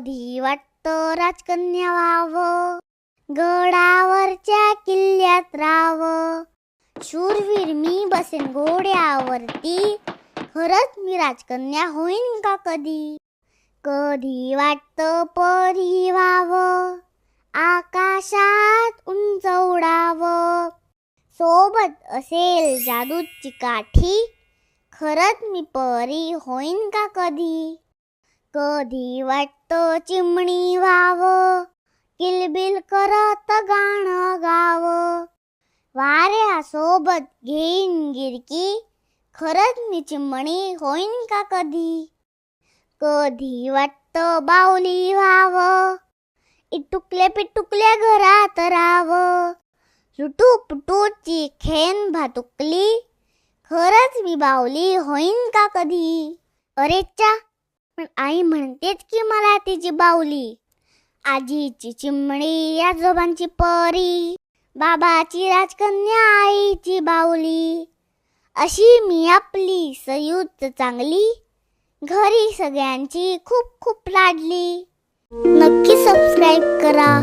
कधी वाटतं राजकन्या व्हावं? गडावरच्या किल्ल्यात राव शूरवीर मी बसेन घोड्यावरती. खरंच मी राजकन्या होईन का कधी? कधी वाटतं परी व्हावं? आकाशात उंच उडावं. सोबत असेल जादूची काठी. खरंच मी परी होईन का कधी? कधी वाटतं चिमणी व्हावं? किलबिल करत गाणं गावं? वाऱ्यासोबत घेईन गिरकी खरंच मी चिमणी होईन का कधी? कधी वाटतं बावली व्हावं? इटुकले पिटुकले घरात राव लुटू पुटूची खेन भातुकली खरंच मी बावली होईन का कधी? अरे पण आई म्हणतेच की मला तिची बावली. आजीची चिमणी आजोबांची परी बाबाची राजकन्या आईची बावली. अशी मी आपली संयुक्त चांगली घरी सगळ्यांची खूप खूप लाडली नक्की सबस्क्राईब करा.